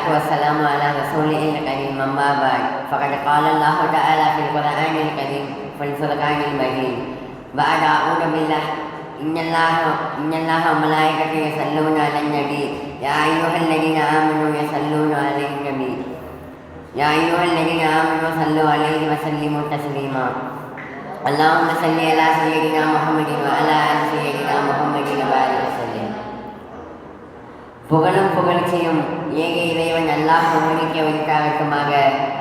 والصلاة والسلام على رسوله الكريم أما بعد فقد قال الله تعالى في القرآن الكريم في الفرقان المجيد بعد أعوذ بالله إن الله إن الله وملائكته يصلون على النبي يا أيها الذين آمنوا يصلون عليه النبي يا أيها الذين آمنوا صلوا عليه وسلموا تسليما اللهم صل على سيدنا محمد وعلى آل سيدنا محمد புகழும் புகழ்ச்சியும் ஏக இறைவன் எல்லாம் புகழிக்க வைத்தாகட்டுமாக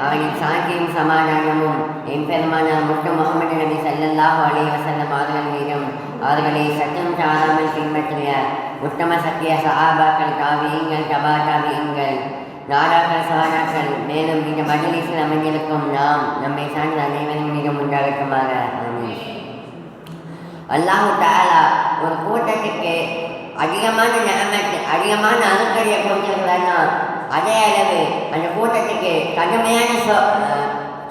அவனின் சாந்தியும் சமாதானமும் எம்பெருமான முட்டு முகமது நபி சல்லல்லாஹு அலைஹி வஸல்லம் அவர்கள் மீதும் அவர்களை சத்தம் சாராமல் பின்பற்றிய உத்தம சத்திய சகாபாக்கள் காவியங்கள் கபா காவியங்கள் நாடாக்கள் சகாடாக்கள் மேலும் இந்த மஜலிஸில் அமைந்திருக்கும் நாம் நம்மை சார்ந்த அனைவரின் மீதும் உண்டாகட்டுமாக. அல்லாஹு தாலா ஒரு கூட்டத்திற்கு அதிகமான நிலைமைக்கு அதிகமான அணுக்கடியை கொடுத்துருக்கிறான்னா அதே அளவு அந்த கூட்டத்துக்கு கடுமையான சோ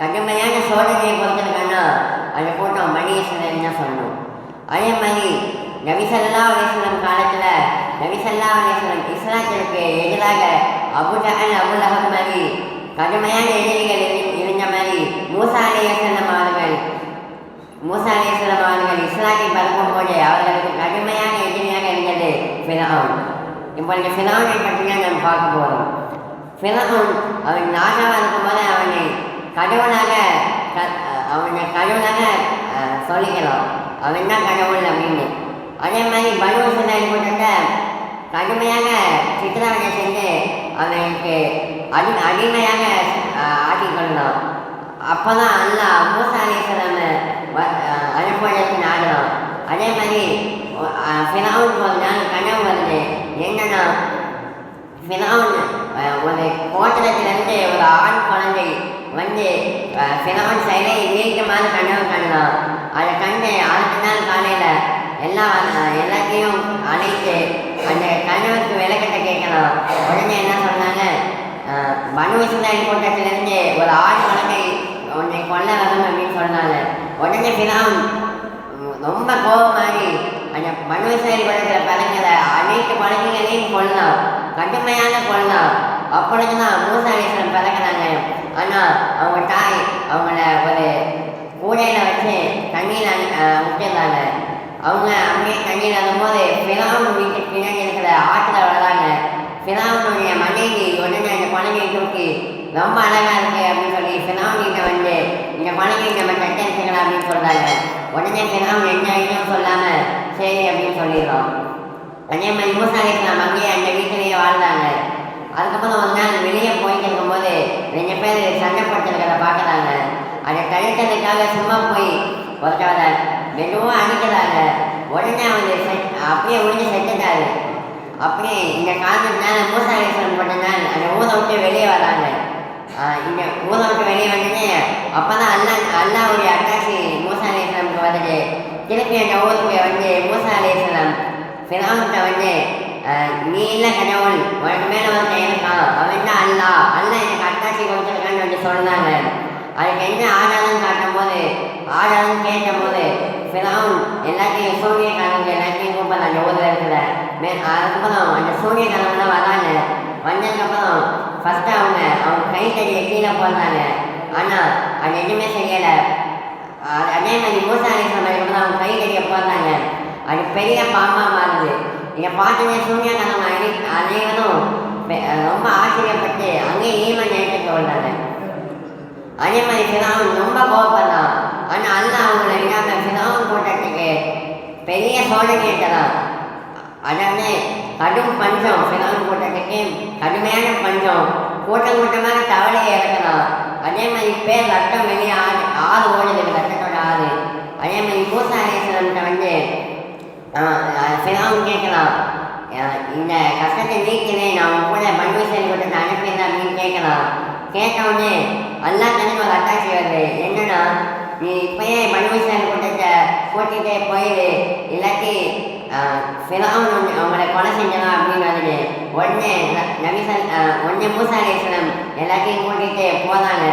கடுமையான சோதனையை கொடுத்துருக்கன்னா அந்த கூட்டம் மணியேஸ்வரன் தான் சொல்லணும் அதே மாதிரி நபிசல்லா அலிஸ்லம் காலத்தில் நபிசல்லா அலிஸ்லம் இஸ்லாத்திற்கு எதிராக அபுஜஹல் அபுலகம் மாதிரி கடுமையான எதிரிகள் இருந்த மாதிரி மூசா அலிஸ்லம் அவர்கள் மூசா அலிஸ்லாம் அவர்கள் இஸ்லாத்தை பரப்பும் போது அவர்கள் இருந்தது இப்போ நீங்கள் ஃபிரௌனை பற்றி நம்ம பார்க்க போகிறோம் ஃபிரௌன் அவன் நாட்டாக இருக்கும்போது அவனை கடவுளாக க- அவனை கடவுளாக சொல்லிக்கிறோம் அவன் தான் கடவுள் அப்படின்னு அதே மாதிரி பனு இஸ்ராயல் கடுமையாக சித்திரவதை செஞ்சு அவனுக்கு அடி அடிமையாக ஆக்கிக்கொள்ளணும் அப்போ தான் அப்போதான் அல்லாஹ் மூசா அலிஸ்லாம அனுப்புவதற்கு நாடுறோம் அதே மாதிரி ஃபினாவுன் ஒரு நாள் கனவு வருது என்னன்னா ஃபினாவுன் ஒரு கோட்டத்திலேருந்து ஒரு ஆண் குழந்தை வந்து ஃபினாவுன் வீட்டு மாதிரி கனவு கண்டான் அதை கண்டு அடுத்த நாள் காலையில் எல்லா எல்லாத்தையும் அழைத்து அந்த கனவுக்கு விளக்கத்தை கேட்கலாம் உடனே என்ன சொன்னாங்க அஹ், பனு கூட்டத்திலிருந்து ஒரு ஆண் குழந்தை உன்னை கொல்ல வரணும் அப்படின்னு சொன்னாங்க உடனே பிதாவும் ரொம்ப கோபமாகி அந்த பனு இஸ்ராயல் கூட்டத்தில் அனைத்து குழந்தைகளையும் கொள்ளலாம். கடுமையான கொள்ளலாம். அப்பொழுது தான் மூசாலேஸ்வரம் பிறக்கிறாங்க ஆனால் அவங்க தாய் அவங்கள ஒரு கூடையில் வச்சு தண்ணியில் விட்டுருந்தாங்க. அவங்க அங்கேயே தண்ணியில் வரும்போது பிதாவும் வீட்டுக்கு பின்னாடி இருக்கிற ஆற்றில் வளராங்க ஃபினாவுடைய மனைவி உடனே அந்த குழந்தையை தூக்கி ரொம்ப அழகாக இருக்கு அப்படின்னு சொல்லி ஃபினாவுகிட்ட வந்து இந்த குழந்தையை நம்ம கட்டெடுத்துக்கலாம் சரி அப்படின்னு சொல்லிடுறோம். அதே மாதிரி மூசா அலிஸ்லாம் அங்கேயே அந்த வீட்டிலேயே வாழ்ந்தாங்க. அதுக்கப்புறம் ஒரு நாள் வெளியே போயிட்டு இருக்கும்போது ரெண்டு பேர் சண்டைப்படுத்துறத பார்க்குறாங்க. அதை தடுக்கிறதுக்காக சும்மா போய் ஒருத்தவரை மெதுவாக அடிக்கிறாங்க. உடனே அவங்க செட் அப்படியே ஒழிஞ்சு செத்துட்டாரு. அப்படியே இந்த காரணத்தினால மூசாகேஸ்வரன் போட்டனால அந்த ஊரை விட்டு வெளியே வராங்க. ஆஹ் இந்த ஊரை விட்டு வெளியே வந்துட்டு அப்போ தான் அல்லா அல்லாவுடைய அட்டாச்சி திருப்பி அந்த ஊருக்கு வந்து மூசாலேஸ்வரம் ஃபிராவுன்ட்ட வந்து நீ இல்லை கடவுள் உனக்கு மேலே வந்து இருக்கான் அவன் தான் அல்லா அல்லா எனக்கு அட்டாட்சி கொடுத்துருக்கான்னு வந்து சொன்னாங்க அதுக்கு என்ன ஆதாரம் காட்டும் போது ஆதாரம் கேட்ட போது ஃபிரௌன் எல்லாத்தையும் சூரியகாரங்க எல்லாத்தையும் கூப்பிட அந்த ஊரில் இருக்கிற மே அதுக்கப்புறம் அந்த சூரியகாரங்களாம் வராங்க வந்ததுக்கப்புறம் ஃபஸ்ட்டு அவங்க அவங்க கை தடியை கீழே போடுறாங்க ஆனால் அது எதுவுமே செய்யலை அது அதே மாதிரி மூசாரி சமையலுக்கு அவங்க கை கடிக்க போகிறாங்க அது பெரிய பாம்பாக மாறுது. இதை பார்த்தோன்னே சூரியகாரங்க அனை அனைவரும் ரொம்ப ஆச்சரியப்பட்டு அங்கேயே ஈமன் எடுத்துட்டு வந்தாங்க அதே மாதிரி ஃபிராவுன் ரொம்ப கோபந்தான் ஆனால் அல்ல அவங்கள விடாம ஃபிராவுன் கூட்டத்துக்கு பெரிய சோதனை தரான் அதாவது கடும் பஞ்சம். ஃபிராவுன் கூட்டத்துக்கு கடுமையான பஞ்சம். கூட்டம் கூட்டமாக தவளையை இறக்கலாம் அதே மாதிரி பேர் ரத்தம் வெளியே ஆறு ஆறு ஓடுது ரத்தத்தோட ஆறு. அதே மாதிரி மூசா வந்து ஃபிராவுன் கேட்கலாம். இந்த கஷ்டத்தை நீக்கினேன் நான் கூட பன்மீசன் கொடுத்து அனுப்பினேன் அப்படின்னு கேட்கலாம். கேட்டவுடனே அல்லா தனக்கு ஒரு அட்டாட்சி வருது. என்னன்னா நீ இப்பயே மனுஷன் கூட்டத்தை கூட்டிகிட்டே போயிடு இல்லாட்டி ஃபிராவுன் அவங்களை அவங்கள கொலை செஞ்சலாம் அப்படின்னு வருது உடனே ந- நபிசன் உடனே மூசாலேஸ்வரம் எல்லாத்தையும் கூட்டிகிட்டு போனாங்க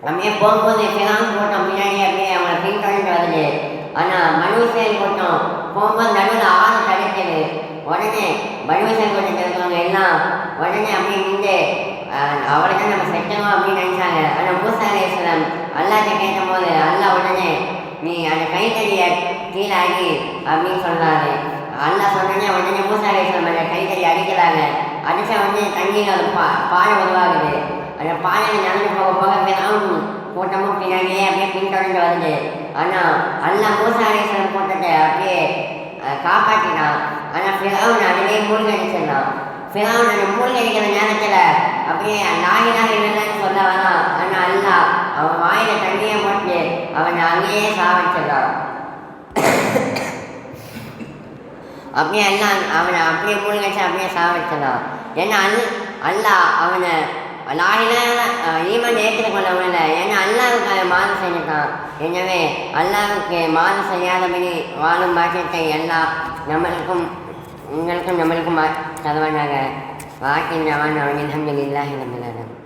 அப்படியே போகும்போது ஃபிராவுன் கூட்டம் பின்னாடி அப்படியே அவங்கள பின்தொடர்ந்து வருது. ஆனால் மனுஷன் கூட்டம் போகும்போது நடுவில் ஆறு தடுக்குது. உடனே மனுஷன் கூட்டத்தில் இருக்கவங்க எல்லாம் உடனே அப்படியே நின்று அவரை தான் நம்ம செட்டோம் அப்படின்னு நினைச்சாங்க. ஆனால் மூசா அலையாம் அல்லாட்ட போது அல்லா உடனே நீ அந்த கைத்தறிய கீழாகி அடி அப்படின்னு சொல்றாரு. அல்லா சொன்னே உடனே மூசா அலையாம் அந்த கைத்தறி அடிக்கிறாங்க அடிச்ச உடனே தண்ணியில் அது பா பாறை உருவாகுது. அந்த பாறையில் நடந்து போக போக பிறகும் கூட்டமும் பின்னாடியே அப்படியே பின்தொடர்ந்து வருது. ஆனால் அல்லா மூசா அலையாம் கூட்டத்தை அப்படியே காப்பாற்றினான் ஆனால் பிறகு அதிலே மூழ்கடிச்சிருந்தான். பிறகு அந்த மூழ்கடிக்கிற நேரத்தில் அப்படியே லாயிலாக இல்லைன்னு சொல்ல வேணாம் ஆனால் அல்ல அவன் வாயில தண்ணியை போட்டு அவனை அங்கேயே சாவச்சிடறான் அப்படியே எல்லாம் அவனை அப்படியே மூழ்கடிச்சு அப்படியே சாவடிச்சிடறான். ஏன்னா அல் அல்லாஹ் அவனை லாயில ஈமன் ஏற்றுக்கொள்ளவில்லை ஏன்னா அல்லாவுக்கு அவன் மாதம் செஞ்சுட்டான். எனவே அல்லாவுக்கு மாறு செய்யாதபடி வாழும் பாக்கியத்தை எல்லாம் நம்மளுக்கும் உங்களுக்கும் நம்மளுக்கும் தருவானாக வாக்கின் அவன் அவன் அலமதுல்லாஹி ரபில்